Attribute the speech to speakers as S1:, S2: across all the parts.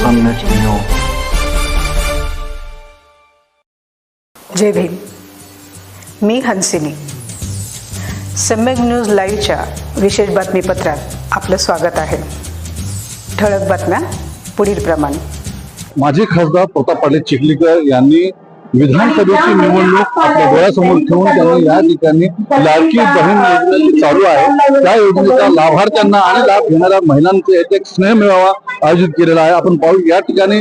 S1: सामन्याची मेव
S2: जय भीम मी हंसिनी सम्यक न्यूज लाईव्हच्या विशेष बातमीपत्रात आपलं स्वागत आहे. ठळक बातम्या पुढील प्रमाणे
S3: माजी खासदार प्रताप पाटील चिखलीकर यांनी विधानसभेची निवडणूक आपल्या डोळ्यासमोर ठेवून त्यांनी या ठिकाणी लाडकी बहीण योजना चालू आहे. त्या योजनेचा लाभार्थ्यांना आणि लाभ घेणाऱ्या महिलांचे एक एक स्नेह मेळावा आयोजित केलेला आहे. आपण पाहू या ठिकाणी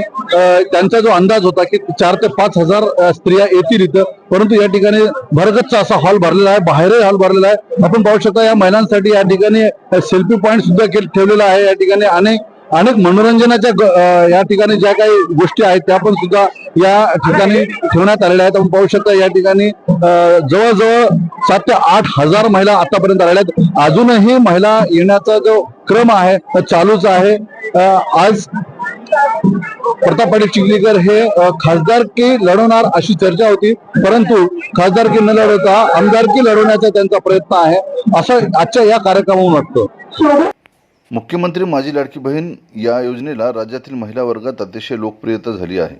S3: त्यांचा जो अंदाज होता की चार ते पाच हजार स्त्रिया येतील इथं परंतु या ठिकाणी भरगतचा असा हॉल भरलेला आहे बाहेरही हॉल भरलेला आहे. आपण पाहू शकता या महिलांसाठी या ठिकाणी सेल्फी पॉईंट सुद्धा ठेवलेला आहे. या ठिकाणी अनेक अनेक मनोरंजनाच्या या ठिकाणी ज्या काही गोष्टी आहेत त्या पण सुद्धा या ठिकाणी ठेवण्यात आलेल्या आहेत. आपण पाहू शकता या ठिकाणी जवळजवळ सात ते आठ हजार महिला आतापर्यंत आलेल्या आहेत. अजूनही महिला येण्याचा जो क्रम आहे तो चालूच आहे. आज प्रताप पाटील चिखलीकर हे खासदारकी लढवणार अशी चर्चा होती परंतु खासदारकी न लढवता आमदारकी लढवण्याचा त्यांचा प्रयत्न आहे असं आजच्या या कार्यक्रमावरून वाटतं.
S4: मुख्यमंत्री माझी लाडकी बहीण या योजनेला राज्यातील महिला वर्गात अतिशय लोकप्रियता झाली आहे.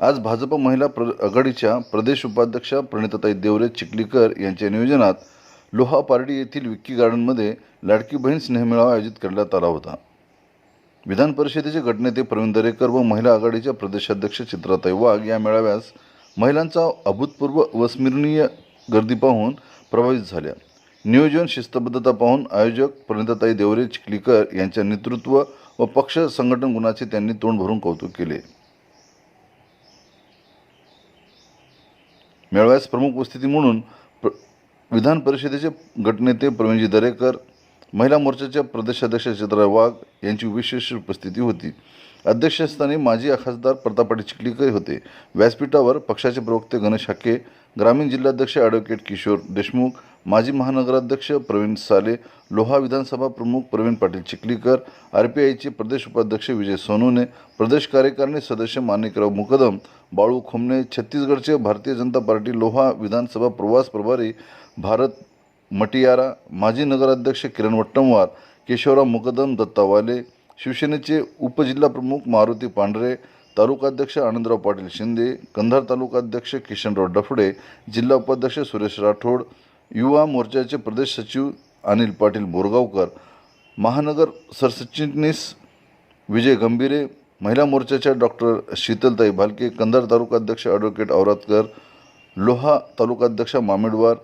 S4: आज भाजप महिला प्र आघाडीच्या प्रदेश उपाध्यक्षा प्रणिताताई देवरे चिखलीकर यांच्या नियोजनात लोहा पारडी येथील विक्की गार्डनमध्ये लाडकी बहीण स्नेहमेळावा आयोजित करण्यात आला होता. विधान परिषदेचे गटनेते प्रवीण दरेकर व महिला आघाडीच्या प्रदेशाध्यक्ष चित्राताई वाघ या मेळाव्यास महिलांचा अभूतपूर्व अविस्मरणीय गर्दी पाहून प्रभावित झाल्या. नियोजन शिस्तबद्धता पाहून आयोजक प्रणिताताई देवरे चिखलीकर यांच्या नेतृत्व व पक्ष संघटन गुणाचे त्यांनी तोंड भरून कौतुक केले. मेळाव्यास प्रमुख उपस्थिती म्हणून प्र विधान परिषदेचे गटनेते प्रवीणजी दरेकर महिला मोर्चाच्या प्रदेशाध्यक्ष चित्रा वाघ यांची विशेष उपस्थिती होती. अध्यक्षस्थानी माजी खासदार प्रतापपाटी चिखलीकर होते. व्यासपीठावर पक्षाचे प्रवक्ते गणेश हाके ग्रामीण जिल्हाध्यक्ष ॲडव्होकेट किशोर देशमुख माजी महानगराध्यक्ष प्रवीण साले लोहा विधानसभा प्रमुख प्रवीण पाटील चिखलीकर आर पी आयचे प्रदेश उपाध्यक्ष विजय सोनूने प्रदेश कार्यकारिणी सदस्य माणिकराव मुकदम बाळू खोमणे छत्तीसगडचे भारतीय जनता पार्टी लोहा विधानसभा प्रवास प्रभारी भारत मटियारा माजी नगराध्यक्ष किरण वट्टमवार केशवराव मुकदम दत्तावाले शिवसेनेचे उपजिल्हाप्रमुख मारुती पांढरे तालुकाध्यक्ष आनंदराव पाटील शिंदे कंधार तालुकाध्यक्ष किशनराव डफडे जिल्हा उपाध्यक्ष सुरेश राठोड युवा मोर्चाचे प्रदेश सचिव अनिल पाटील बोरगावकर महानगर सरचिटणीस विजय गंभीरे महिला मोर्चाच्या डॉक्टर शीतलताई भालके कंधार तालुकाध्यक्ष ॲडव्होकेट औरातकर लोहा तालुकाध्यक्ष मामेडवार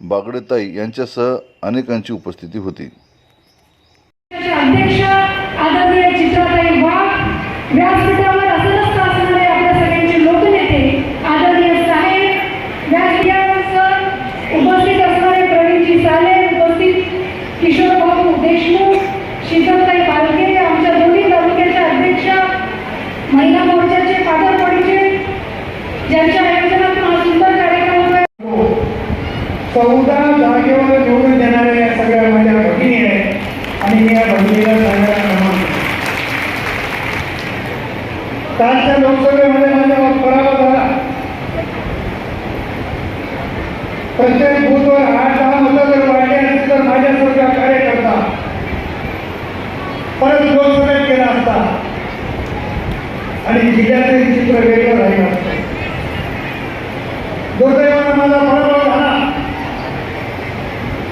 S4: बागडेताई यांच्यासह अनेकांची उपस्थिती होती.
S5: अध्यक्ष आदरणीय चित्राताई वाघ व्यासपीठावर असंच असणारे आपल्या सगळ्यांचे लोकनेते आदरणीय साहेब व्यासपीठावर उपस्थित असणारे प्रवीणजी साले उपस्थित किशोर भाऊ देशमुख शीतलताई पालके आमच्या दोन्ही तालुक्याच्या अध्यक्ष महिला मोर्चाचे पाठरपडीचे ज्यांच्या आयोजनातून हा सुंदर कार्यक्रम होतोय
S6: चौदा जागेवर निवडून देणाऱ्या या सगळ्या माझ्या भगिनी आहेत आणि मी या भगिनीला सांगायला क्रमांक कालच्या लोकसभेमध्ये माझा पराभव झाला प्रत्येक बूथवर आठ दहा मतं जर वाढली असतील तर माझ्यासारखा कार्यकर्ता परत लोकसभेत केला असता चित्र वेगळं राहिलं दुर्दैवानं माझा पराभव झाला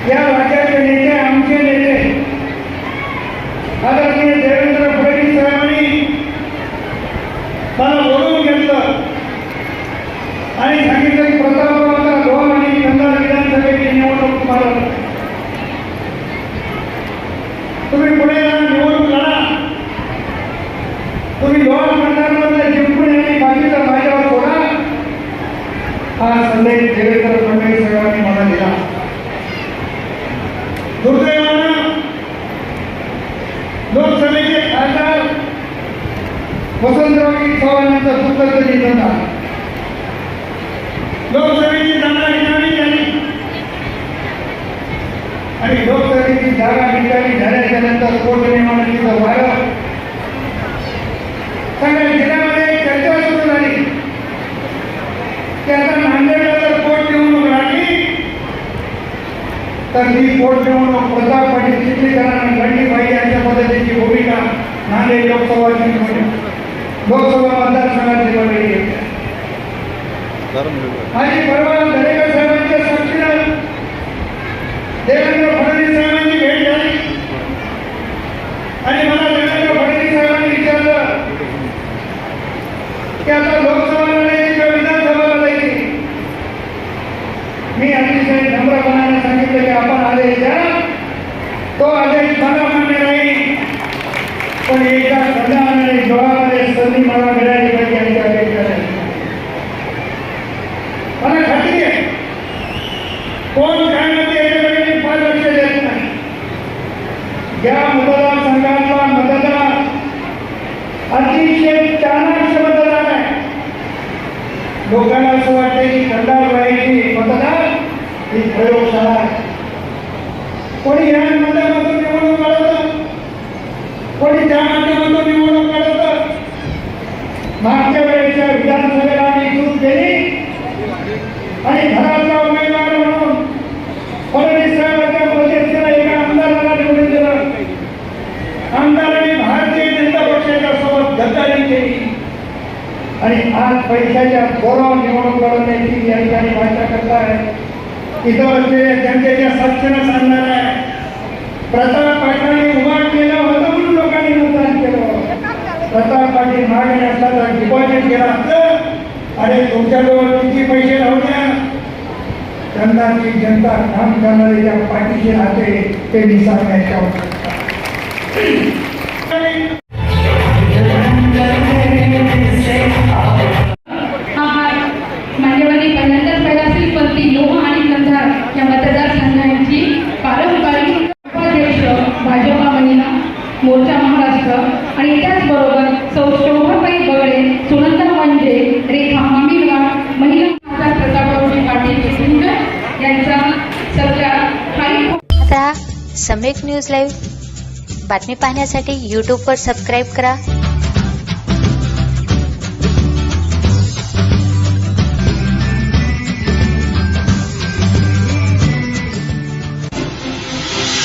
S6: या राज्याचे नेते आमचे नेते आदरणीय देवेंद्र फडणवीस साहेबांनी मला बोलवून घेतलं. आणि सांगितलं की प्रतापरावला दोन आणि कंधार विधानसभेची निवडणूक तुम्हाला तुम्ही पुढे जा, निवडणूक लढा तुम्ही दोन मतदारमधले जिंकून आणि बाकीचं माझ्यावर सोडा हा संदेश देवेंद्र दुर्दैवानं लोकसभेचे खासदार वसंतरावजी चव्हाणांचं दुःखद निधन झालं लोकसभेची जागा रिकामी झाली. आणि लोकसभेची जागा रिकामी झाल्याच्यानंतर कोर्ट निर्माणाची वारं सगळ्या जिल्ह्यामध्ये चर्चा सुरू झाली. त्याचा तर ही पोटनिवडणूक प्रताप पाटील चित्रीकरण घडली पाहिजे अशा पद्धतीची भूमिका नांदेड लोकसभा लोकसभा मंडळी घेतली माझी परवा दरेकर साहेबांच्या साक्षीनं देवेंद्र फडणवीस साहेबांची भेट झाली आणि मला देवेंद्र फडणवीस साहेबांनी विचारलं की आता लोकसभा लढायची किंवा विधानसभा लढायची मी अतिशय नम्रपणाने सांगितलं की आपण आदेश द्या तो आदेश मला मान्य नाही पण एका संधानाने डोळ्यामध्ये संधी मला मिळाली पाहिजे आणि त्या अपेक्षा नाही मला खात्री आहे कोण काय म्हणते याच्याकडे मी फार लक्ष देत नाही या मतदारसंघातला मतदार अतिशय चाणाक्ष मतदार आहे लोकांना असं वाटते की खंडार राहायची मतदार ही प्रयोगशाळा आहे कोणी या माध्यमातून निवडणूक लढवतं कोणी त्या माध्यमातून निवडणूक काढत मागच्या वेळेच्या विधानसभेला आम्ही चूक केली आणि घरातला उमेदवार म्हणून फडणवीस साहेबांच्या मध्यस्थीला एका आमदाराला निवडून दिलं. आमदारांनी भारतीय जनता पक्षाच्या सोबत गद्दारी केली. आणि आज पैशाच्या जोरावर निवडणूक लढवण्याची या ठिकाणी भाषा करताय इथं असलेल्या जनतेच्या साक्षीनं सांगणार आहे प्रताप पाटलांनी उभाट केलं होतं म्हणून लोकांनी मतदान केलं प्रताप महिने असला तर डिपॉझिट केला. असतं अरे तुमच्याजवळ किती पैसे राहू द्या? जनता काम करणारे ज्या पाठीशी राहते ते निसर्गाच्या
S5: आणि या मतदारसंघांची पारंपरिक भाजपा महिला मोर्चा महाराष्ट्र आणि त्याचबरोबर सौ
S7: आता सम्यक न्यूज लाईव्ह बातमी पाहण्यासाठी यूट्यूबवर सबस्क्राईब करा.